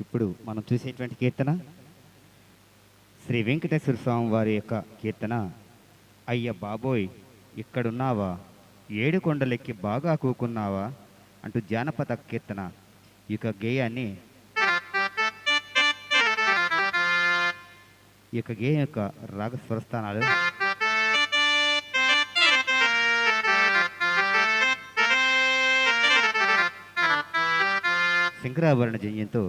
ఇప్పుడు మనం చూసేటువంటి కీర్తన శ్రీ వెంకటేశ్వర స్వామి వారి యొక్క కీర్తన అయ్య బాబోయ్ ఇక్కడున్నావా? ఏడు కొండలెక్కి బాగా కూకున్నావా? అంటూ జానపద కీర్తన. ఈ యొక్క గేయాన్ని ఈ యొక్క గేయం యొక్క రాగ స్వరస్థానాలు శంకరాభరణ జయంతో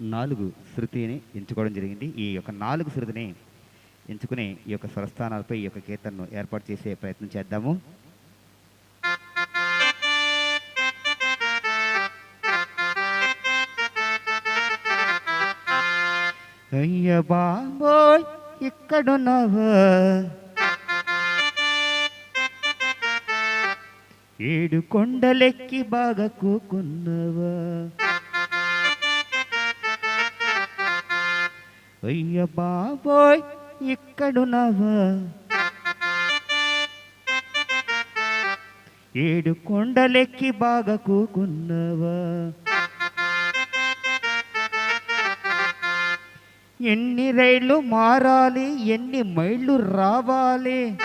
నాలుగు శృతిని ఎంచుకోవడం జరిగింది. ఈ యొక్క నాలుగు శృతిని ఎంచుకుని ఈ యొక్క స్వరస్థానాలపై ఈ యొక్క కీర్తనను ఏర్పాటు చేసే ప్రయత్నం చేద్దాము. అయ్య బాబోయ్ ఇక్కడున్నావా ఏడు కొండలెక్కి బాగా కూకున్నావా? అయ్య బాబోయ్ ఇక్కడున్నావా ఏడు కొండలెక్కి బాగా కూకున్నావా? ఎన్ని రైళ్ళు మారాలి ఎన్ని మైళ్ళు రావాలి?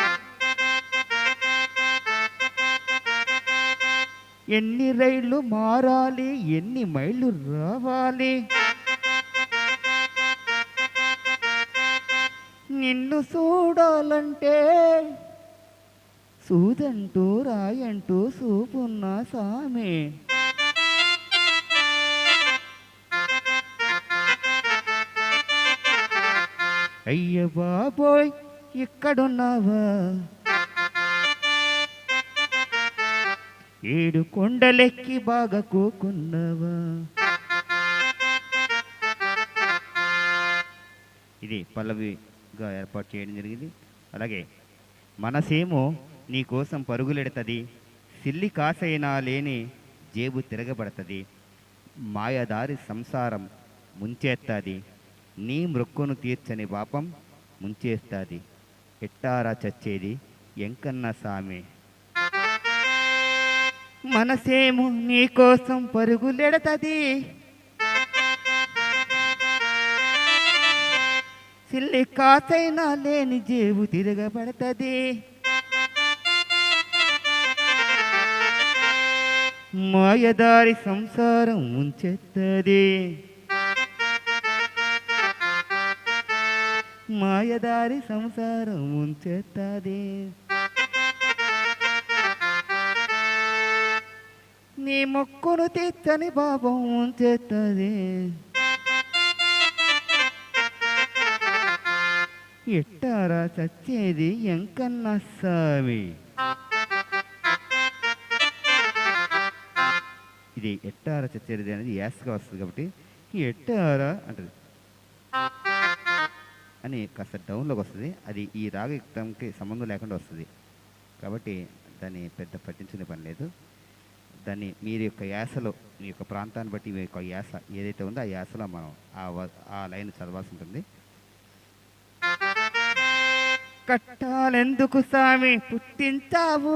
ఎన్ని రైళ్ళు మారాలి ఎన్ని మైళ్ళు రావాలి? నిన్ను చూడాలంటే సూదంటూ రాయంటూ సూపున్నా సామే. అయ్య బాబోయ్ ఇక్కడున్నావా? ఏడు కొండలెక్కి బాగా కోకున్నావా? ఇది పల్లవిగా ఏర్పాటు చేయడం జరిగింది. అలాగే మనసేమో నీకోసం పరుగులెడతది సిల్లి కాసైనా లేని జేబు తిరగబడతది మాయదారి సంసారం ముంచేత్తది. నీ మృక్కును తీర్చని పాపం ముంచేస్తాది. ఎట్టారా చచ్చేది? ఎంకన్న సామి. మనసేమో నీకోసం పరుగులెడతది సిల్లి కాసైనా లేని జేబు తిరగబడతది. మాయదారి సంసారం ఉంచెత్తది మాయదారి సంసారం ముంచెత్తది నీ మొక్కును తెచ్చని పాపం ఉంచేస్తుంది ఎట్టారా చచ్చేది ఎంకన్నా సామి. ఇది ఎట్టారా చచ్చేది అనేది యాస్గా వస్తుంది కాబట్టి ఎట్టారా అంటది. అని కాస్త డౌన్లోకి వస్తుంది. అది ఈ రాగయుక్తంకి సంబంధం లేకుండా వస్తుంది. కాబట్టి దాన్ని పెద్ద పట్టించుకునే పని లేదు. దాన్ని మీరు యొక్క యాసలో మీ యొక్క ప్రాంతాన్ని బట్టి మీ యొక్క యాస ఏదైతే ఉందో ఆ యాసలో మనం ఆ ఆ లైన్ చదవాల్సి ఉంటుంది. కట్టాలెందుకు సామి పుట్టించావు.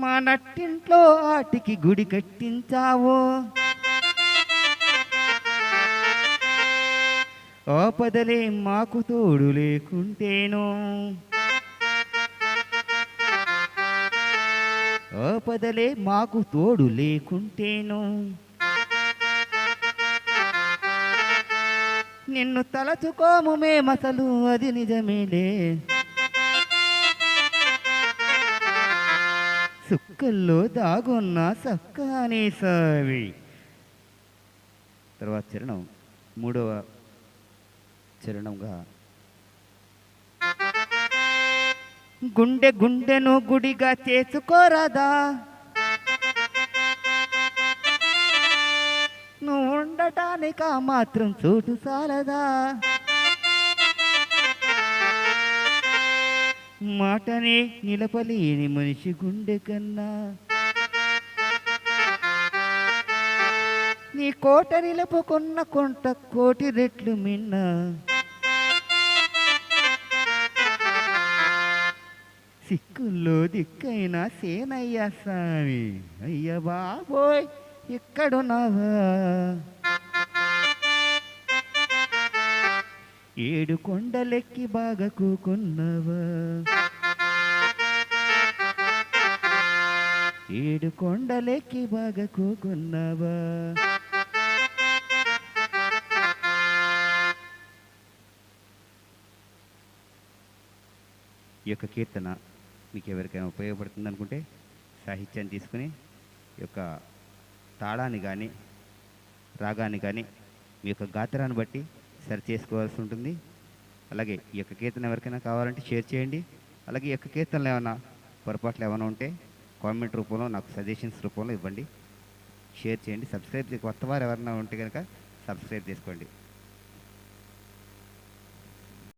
మా నట్టింట్లో ఆటికి గుడి కట్టించావు. ఆపదలే మాకు తోడు లేకుంటేను. ఆపదలే మాకు తోడు లేకుంటేను. నిన్ను తలచుకోము మేమసలు అది నిజమేలే. సుక్కల్లో దాగున్న సక్కానే సావి. తర్వాత చరణం మూడవ చరణంగా. గుండె గుండెను గుడిగా చేసుకోరాదా? నువ్వు ఉండటానిక మాత్రం చోటు సాలదా మాటనే నిలపలేని మనిషి గుండె కన్నా. నీ కోట నిలుపుకున్న కొంట కోటి రెట్లు మిన్నా. సిక్కుల్లో దిక్కైన సేనయ్య స్వామి. అయ్య బాబోయ్ ఇక్కడున్నావా ఏడు కొండలెక్కి బాగా కూకున్నావా? ఏడు కొండలెక్కి బాగా కూకున్నావా? ఈ యొక్క కీర్తన మీకు ఎవరికైనా ఉపయోగపడుతుంది అనుకుంటే సాహిత్యాన్ని తీసుకుని ఈ యొక్క తాళాన్ని కానీ రాగాన్ని కానీ మీ యొక్క గాత్రాన్ని బట్టి సరి చేసుకోవాల్సి ఉంటుంది. అలాగే ఈ యొక్క కీర్తన ఎవరికైనా కావాలంటే షేర్ చేయండి. అలాగే ఈ యొక్క కీర్తనలు ఏమైనా పొరపాట్లు ఏమైనా ఉంటే కామెంట్ రూపంలో నాకు సజెషన్స్ రూపంలో ఇవ్వండి. షేర్ చేయండి. సబ్స్క్రైబ్ కొత్త వారు ఎవరైనా ఉంటే కనుక సబ్స్క్రైబ్ చేసుకోండి.